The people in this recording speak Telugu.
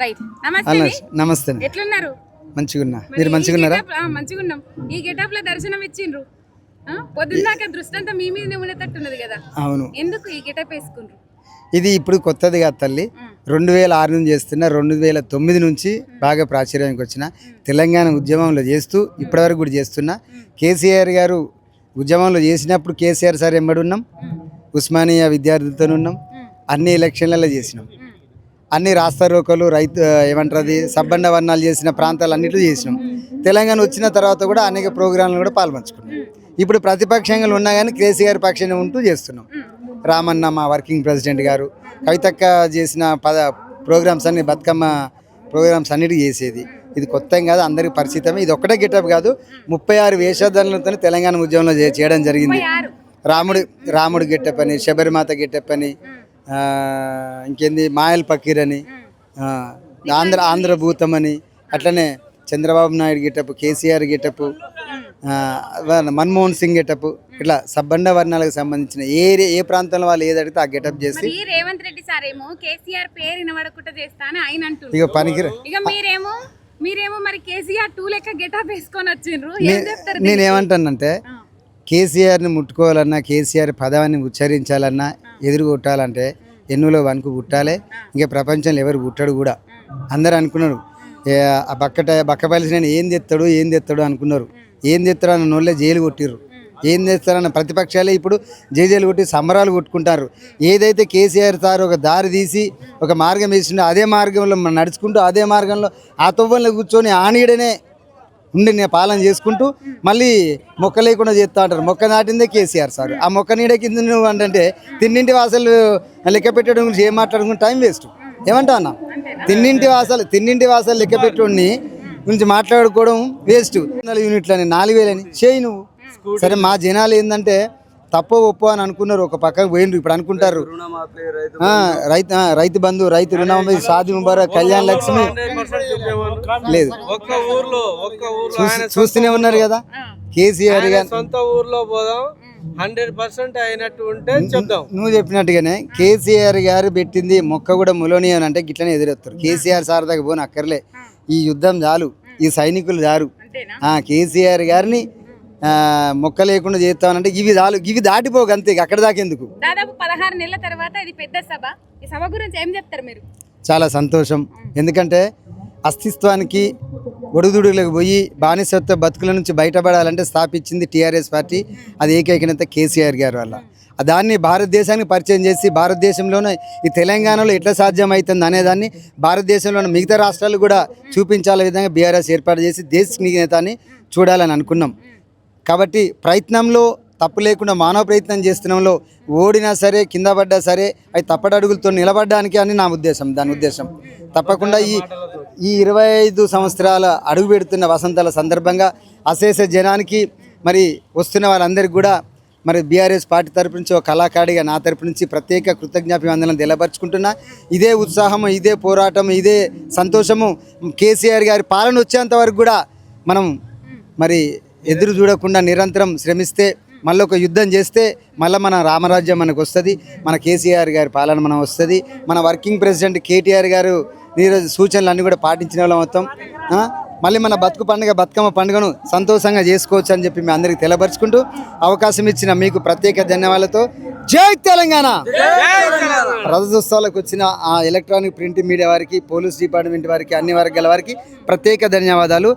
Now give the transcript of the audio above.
రైట్ నమస్తే ఎట్లున్నారు? మంచిగా ఉన్నా మరి మీరు ఈ మంచిగా ఉన్నారా getup- ఆ, మంచిగా ఉన్నాం ఈ గెటప్లో దర్శనం ఇచ్చిండ్రు? పొద్దున్నాక దృష్టి అంతా మీ మీదనే ఉండేటట్టున్నది కదా. అవును. ఎందుకు ఈ గెటప్ వేసుకుండ్రు? ఇది ఇప్పుడు కొత్తది కాదు తల్లి. రెండు వేల ఆరు నుంచి చేస్తున్న రెండు వేల తొమ్మిది నుంచి బాగా ప్రాచుర్యానికి వచ్చిన తెలంగాణ ఉద్యమంలో చేస్తూ ఇప్పటివరకు కూడా చేస్తున్నా కేసీఆర్ గారు ఉద్యమంలో చేసినప్పుడు కేసీఆర్ సార్ ఎంబడి ఉన్నాం? ఉస్మానియా విద్యార్థులతో ఉన్నాం అన్ని ఎలక్షన్లలో చేసినాం. అన్ని రాస్తా రోకలు రైతు ఏమంటారు అది సబ్బండ వర్ణాలు చేసిన ప్రాంతాలు అన్నిట్లో చేసినాం. తెలంగాణ వచ్చిన తర్వాత కూడా అనేక ప్రోగ్రాంలు కూడా పాల్పంచుకున్నాం. ఇప్పుడు ప్రతిపక్షంగా ఉన్నా కానీ కేసీఆర్ పక్షాన్ని ఉంటూ చేస్తున్నాం. రామన్న మా వర్కింగ్ ప్రెసిడెంట్ గారు కవితక్క చేసిన పద ప్రోగ్రామ్స్ అన్ని బతుకమ్మ ప్రోగ్రామ్స్ అన్నిటికీ చేసేది. ఇది కొత్త కాదు అందరికి పరిచితమే. ఇది ఒక్కటే గెటప్ కాదు ముప్పై ఆరు వేషధారణలతో తెలంగాణ ఉద్యమంలో చేయడం జరిగింది. రాముడు రాముడు గెట్టప్ అని శబరిమాత గెట్టప్ అని ఇంకేంది? మాయల్ పకీర్ అని. ఆంధ్ర ఆంధ్ర భూతం అని. అట్లనే Chandrababu Naidu getup KCR getup Manmohan Singh getup ఇట్లా సబ్బండ వర్ణాలకు సంబంధించిన ఏ ఏ ప్రాంతంలో వాళ్ళు ఏది అడిగితే ఆ గెటప్ చేసి రేవంత్ రెడ్డి సార్ ఏమో కేసీఆర్ పేరు వినబడకుండా చేస్తా అని ఆయన అంటుండ్రు ఇక పనికి ఇక మీరేమో మీరేమో మరి కేసీఆర్ టూ లెక్క గెటప్ వేసుకొని వచ్చిండ్రు. ఏం కేసీఆర్ని ముట్టుకోవాలన్నా కేసీఆర్ పదవాన్ని ఉచ్చరించాలన్నా ఎదురు కొట్టాలంటే ఎన్నులో వణుకు పుట్టాలే. ఇంకా ప్రపంచంలో ఎవరు పుట్టాడు కూడా. అందరు అనుకున్నారు. ఆ బక్కట బక్క నేను ఏం తెస్తాడు ఏం తెస్తాడు అనుకున్నారు. ఏం తెస్తాడు అన్న నోళ్ళే జైలు కొట్టిర్రు. ఏం చేస్తారన్న ప్రతిపక్షాలే ఇప్పుడు జైజేలు కొట్టి సంబరాలు కొట్టుకుంటారు. ఏదైతే కేసీఆర్ సార్ ఒక దారి తీసి ఒక మార్గం వేసిండో అదే మార్గంలో మనం నడుచుకుంటూ అదే మార్గంలో ఆ తువ్వంలో కూర్చొని ఆనీడనే ఉండి నేను పాలన చేసుకుంటూ మళ్ళీ మొక్క లేకుండా చేస్తా అంటారు. మొక్క నాటిందే కేసీఆర్ సార్. ఆ మొక్క నీడ కింద నువ్వు అంటే తిన్నింటి వాసలు లెక్క పెట్టడం గురించి ఏం మాట్లాడుకుని టైం వేస్ట్. ఏమంటా అన్న? తిన్నింటి వాసాలు తిన్నింటి వాసాలు లెక్క పెట్టుకుని గురించి మాట్లాడుకోవడం వేస్ట్. యూనిట్లని నాలుగు వేలని. చేయి నువ్వు. సరే మా జనాలు ఏంటంటే తప్పో ఒప్పో అని అనుకున్నారు. ఒక పక్కకు పోయిండ్రు. ఇప్పుడు అనుకుంటారు. ఆ, రైతు రైతు బంధు రైతు రుణమాఫీ సాది ముబారక్ కళ్యాణ్ లక్ష్మి. లేదు. చూస్తూనే ఉన్నారు కదా. కేసీఆర్ గారు. సొంత ఊర్లో పోదాం. హండ్రెడ్ పర్సెంట్ అయినట్టు ఉంటే చెప్దాం. నువ్వు చెప్పినట్టుగానే కేసీఆర్ గారు పెట్టింది మొక్క కూడా ములోని అని అంటే గిట్లనే ఎదురెత్తారు. కేసీఆర్ సార్ దగ్గర పోని అక్కర్లే. ఈ యుద్ధం చాలు. ఈ సైనికులు ఆ కేసీఆర్ గారిని మొక్క లేకుండా చేస్తామనంటే ఇవి చాలు ఇవి దాటిపోక అంతే అక్కడ దాకెందుకు దాదాపు పదహారు నెలల తర్వాత ఇది పెద్ద సభ. ఈ సభ గురించి ఏం చెప్తారు మీరు? చాలా సంతోషం. ఎందుకంటే అస్తిత్వానికి ఒడుదుడులకు పోయి బానిసత్వ బతుకుల నుంచి బయటపడాలంటే స్థాపించింది టీఆర్ఎస్ పార్టీ అది ఏకైక నేత కేసీఆర్ గారి వల్ల. దాన్ని భారతదేశానికి పరిచయం చేసి భారతదేశంలోనే ఈ తెలంగాణలో ఎట్లా సాధ్యమవుతుంది అనేదాన్ని భారతదేశంలోని మిగతా రాష్ట్రాలు కూడా చూపించాల విధంగా బీఆర్ఎస్ ఏర్పాటు చేసి దేశ నేతని చూడాలని అనుకున్నాం. కాబట్టి ప్రయత్నంలో తప్పు లేకుండా మానవ ప్రయత్నం చేస్తున్నాంలో ఓడినా సరే కింద పడ్డా సరే అవి తప్పటడుగులతో నిలబడడానికి అని నా ఉద్దేశం దాని ఉద్దేశం. తప్పకుండా ఈ ఈ ఇరవై ఐదు సంవత్సరాల అడుగు పెడుతున్న వసంతాల సందర్భంగా అశేష జనానికి మరి వస్తున్న వాళ్ళందరికీ కూడా మరి బీఆర్ఎస్ పార్టీ తరపు నుంచి ఒక కళాకారిగా నా తరపు నుంచి ప్రత్యేక కృతజ్ఞాభివందనలు తెలపరుచుకుంటున్నా ఇదే ఉత్సాహము ఇదే పోరాటం ఇదే సంతోషము. కేసీఆర్ గారి పాలన వచ్చేంత వరకు కూడా మనం మరి ఎదురు చూడకుండా నిరంతరం శ్రమిస్తే మళ్ళీ ఒక యుద్ధం చేస్తే మళ్ళీ మన రామరాజ్యం మనకు వస్తుంది మన కేసీఆర్ గారి పాలన మనం వస్తుంది మన వర్కింగ్ ప్రెసిడెంట్ కేటీఆర్ గారు ఈరోజు సూచనలు అన్నీ కూడా పాటించిన వాళ్ళం మొత్తం. మళ్ళీ మన బతుకు పండుగ బతుకమ్మ పండుగను సంతోషంగా చేసుకోవచ్చు అని చెప్పి మీ అందరికీ తెలపరుచుకుంటూ అవకాశం ఇచ్చిన మీకు ప్రత్యేక ధన్యవాదాలతో జై తెలంగాణ! రథోత్సవాలకు వచ్చిన ఆ ఎలక్ట్రానిక్ ప్రింట్ మీడియా వారికి పోలీస్ డిపార్ట్మెంట్ వారికి అన్ని వర్గాల వారికి ప్రత్యేక ధన్యవాదాలు.